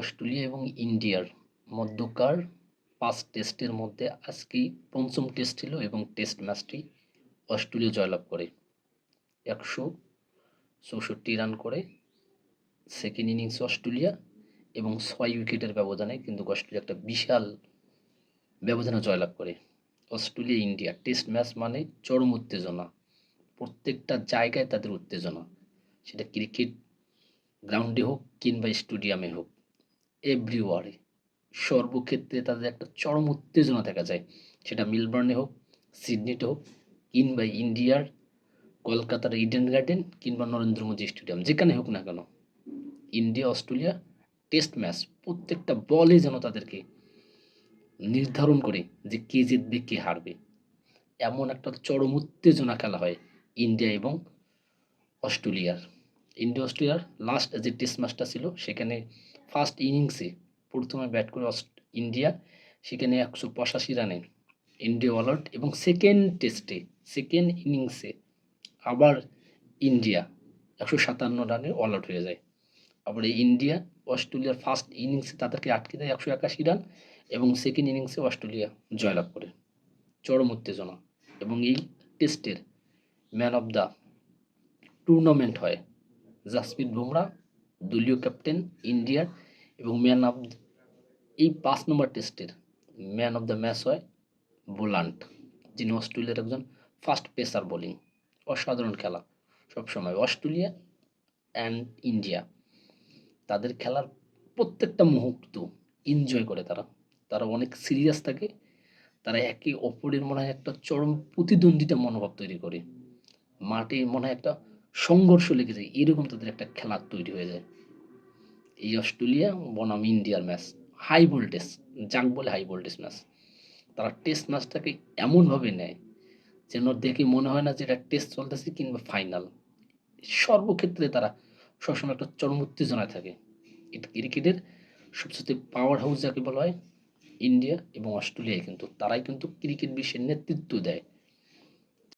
Australia এবং ইন্ডিয়ার মধ্যকার পাঁচ টেস্টের মধ্যে আজকেই পঞ্চম টেস্ট ছিল এবং টেস্ট ম্যাচটি অস্ট্রেলিয়া জয়লাভ করে। একশো চৌষট্টি রান করে সেকেন্ড ইনিংস অস্ট্রেলিয়া এবং ছয় উইকেটের ব্যবধানে কিন্তু অস্ট্রেলিয়া একটা বিশাল ব্যবধানে জয়লাভ করে। অস্ট্রেলিয়া, ইন্ডিয়া, টেস্ট ম্যাচ মানে চরম উত্তেজনা। প্রত্যেকটা জায়গায় তাদের উত্তেজনা। সেটা ক্রিকেট গ্রাউন্ডে হোক কিংবা স্টেডিয়ামে হোক। এভরিওয়ারে সর্বক্ষেত্রে তাদের একটা চরম উত্তেজনা দেখা যায়। সেটা মেলবোর্নে হোক, সিডনিতে হোক, কিংবা ইন্ডিয়ার কলকাতার ইডেন গার্ডেন কিংবা নরেন্দ্র মোদী স্টেডিয়াম, যেখানে হোক না কেন। ইন্ডিয়া, অস্ট্রেলিয়া টেস্ট ম্যাচ প্রত্যেকটা বলে যেন তাদেরকে নির্ধারণ করে যে কে জিতবে, কে হারবে। এমন একটা চরম উত্তেজনা খেলা হয় ইন্ডিয়া এবং অস্ট্রেলিয়ার। ইন্ডিয়া লাস্ট যে টেস্ট ম্যাচটা ছিল, সেখানে ফার্স্ট ইনিংসে প্রথমে ব্যাট করে ইন্ডিয়া সেখানে একশো পঁচাশি রানে ইন্ডিয়া অল আউট এবং সেকেন্ড টেস্টে সেকেন্ড ইনিংসে আবার ইন্ডিয়া একশো সাতান্ন রানে অল আউট হয়ে যায়। আবার এই ইন্ডিয়া অস্ট্রেলিয়ার ফার্স্ট ইনিংসে তাদেরকে আটকে দেয় একশো একাশি রান এবং সেকেন্ড ইনিংসে অস্ট্রেলিয়া জয়লাভ করে। চরম উত্তেজনা এবং এই টেস্টের ম্যান অফ দ্য টুর্নামেন্ট হয়। জাসপ্রীত বুমরা, দলীয় ক্যাপ্টেন ইন্ডিয়ার এবং ম্যান অফ এই পাঁচ নম্বর টেস্টের ম্যান অফ দ্য ম্যাচ হয় বোলান্ট, যিনি অস্ট্রেলিয়ার একজন ফাস্ট পেসার বোলিং, অসাধারণ খেলা সবসময়, অস্ট্রেলিয়া অ্যান্ড ইন্ডিয়া। তাদের খেলার প্রত্যেকটা মুহূর্ত এনজয় করে তারা। তারা অনেক সিরিয়াস থাকে, তারা একে অপরের মনে হয় একটা চরম প্রতিদ্বন্দ্বিতা মনোভাব তৈরি করে। মাঠে মনে হয় একটা সংঘর্ষ লেগে যায়, এরকম তাদের একটা খেলা তৈরি হয়ে যায়। এই অস্ট্রেলিয়া বনাম ইন্ডিয়ার ম্যাচ হাই ভোল্টেজ যাক বলে হাই ভোল্টেজ ম্যাচ তারা টেস্ট ম্যাচটাকে এমনভাবে নেয় যেন দেখে মনে হয় না যে এটা টেস্ট চলতেছে কিংবা ফাইনাল সর্বক্ষেত্রে তারা সবসময় একটা চরম উত্তেজনায় থাকে। এটা ক্রিকেটের সবচেয়ে পাওয়ার হাউস যাকে বলা হয়, ইন্ডিয়া এবং অস্ট্রেলিয়ায় কিন্তু, তারাই কিন্তু ক্রিকেট বিশ্বের নেতৃত্ব দেয়।